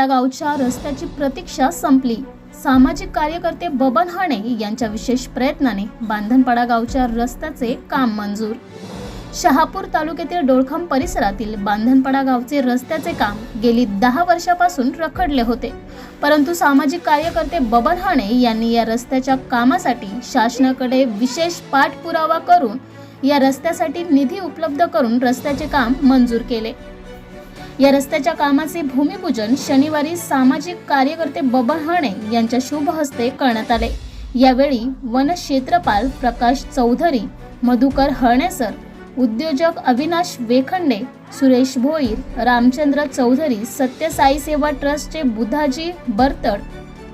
बांधणपाडा गावच्या रस्त्याची प्रतीक्षा संपली. सामाजिक कार्यकर्ते बबन हाणे यांच्या विशेष प्रयत्नाने बांधनपाडा गावच्या रस्त्याचे काम मंजूर. शहापूर तालुक्यातील डोळखम परिसरातील बांधनपाडा गावचे रस्त्याचे काम गेली दहा वर्षापासून रखडले होते. परंतु सामाजिक कार्यकर्ते बबन हाणे यांनी या रस्त्याच्या कामासाठी शासनाकडे विशेष पाठपुरावा करून या रस्त्यासाठी निधी उपलब्ध करून रस्त्याचे काम मंजूर केले. या रस्त्याच्या कामाचे भूमिपूजन शनिवारी सामाजिक कार्यकर्ते बबन हणे यांच्या शुभ हस्ते करण्यात आले. यावेळी वनक्षेत्रपाल प्रकाश चौधरी मधुकर हळणेसर उद्योजक अविनाश वेखंडे सुरेश भोईर रामचंद्र चौधरी सत्यसाई सेवा ट्रस्टचे बुधाजी बरतड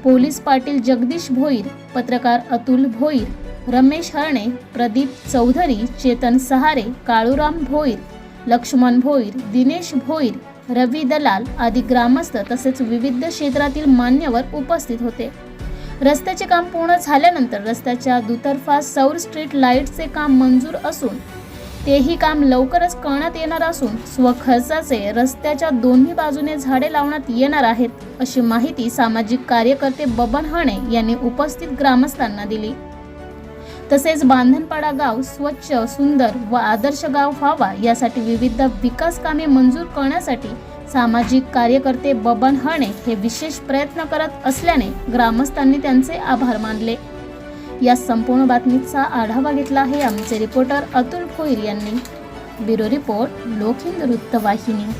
पोलीस पाटील जगदीश भोईर पत्रकार अतुल भोईर रमेश हरणे प्रदीप चौधरी चेतन सहारे काळूराम भोईर लक्ष्मण भोईर दिनेश भोईर रवी दलाल आदी ग्रामस्थ तसेच विविध क्षेत्रातील मान्यवर उपस्थित होते. रस्त्याचे काम पूर्ण झाल्यानंतर रस्त्याच्या दुतर्फा सौर स्ट्रीट लाईटचे काम मंजूर असून तेही काम लवकरच करण्यात येणार असून स्वखर्चाचे रस्त्याच्या दोन्ही बाजूने झाडे लावण्यात येणार आहेत अशी माहिती सामाजिक कार्यकर्ते बबन हाणे यांनी उपस्थित ग्रामस्थांना दिली. तसेच बांधणपाडा गाव स्वच्छ सुंदर व आदर्श गाव व्हावा यासाठी विविध विकास कामे मंजूर करण्यासाठी सामाजिक कार्यकर्ते बबन हणे हे विशेष प्रयत्न करत असल्याने ग्रामस्थांनी त्यांचे आभार मानले. या संपूर्ण बातमीचा आढावा घेतला आहे आमचे रिपोर्टर अतुल खोईर यांनी. ब्युरो रिपोर्ट लोकहिंद वृत्तवाहिनी.